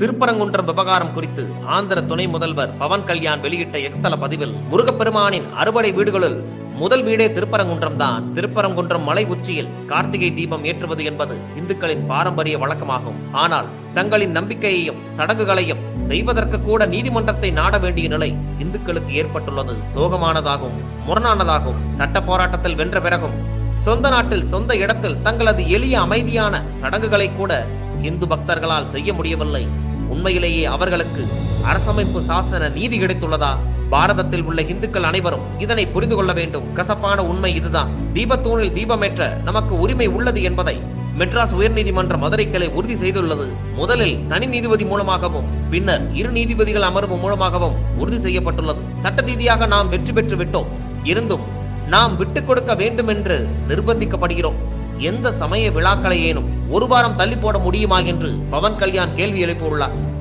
திருப்பரங்குன்றம் விவகாரம் குறித்து ஆந்திர துணை முதல்வர் பவன் கல்யாண் வெளியிட்ட எக்ஸ்தல பதிவில் முருகப்பெருமானின் அறுபடை வீடுகளுள் முதல் வீடே திருப்பரங்குன்றம் தான். திருப்பரங்குன்றம் மலை உச்சியில் கார்த்திகை தீபம் ஏற்றுவது என்பது இந்துக்களின் பாரம்பரிய வழக்கமாகும். ஆனால் தங்களின் நம்பிக்கையையும் சடங்குகளையும் செய்வதற்கு கூட நீதிமன்றத்தை நாட வேண்டிய நிலை இந்துக்களுக்கு ஏற்பட்டுள்ளது. சோகமானதாகும் முரணானதாகும் சட்ட போராட்டத்தில் வென்ற பிறகும் சொந்த நாட்டில் சொந்த இடத்தில் தங்களது எளிய அமைதியான சடங்குகளை கூட இந்து பக்தர்களால் செய்ய முடியவில்லை. உண்மையிலேயே அவர்களுக்கு அரசமைப்பு சாசன நீதி கிடைத்துள்ளதா? பாரதத்தில் உள்ள இந்துக்கள் அனைவரும் இதனை புரிந்து கொள்ள வேண்டும். கசப்பான உண்மை இதுதான். தீபத்தூணில் தீபமேற்ற நமக்கு உரிமை உள்ளது என்பதை மெட்ராஸ் உயர்நீதிமன்ற மதுரை கிளை உறுதி செய்துள்ளது. முதலில் தனி நீதிபதி மூலமாகவும் பின்னர் இரு நீதிபதிகள் அமர்வு மூலமாகவும் உறுதி செய்யப்பட்டுள்ளது. சட்ட ரீதியாக நாம் வெற்றி பெற்று விட்டோம். இருந்தும் நாம் விட்டுக் கொடுக்க வேண்டும் என்று நிர்பந்திக்கப்படுகிறோம். எந்த சமய விழாக்களையேனும் ஒரு வாரம் தள்ளி போட முடியுமா என்று பவன் கல்யாண் கேள்வி எழுப்பியுள்ளார்.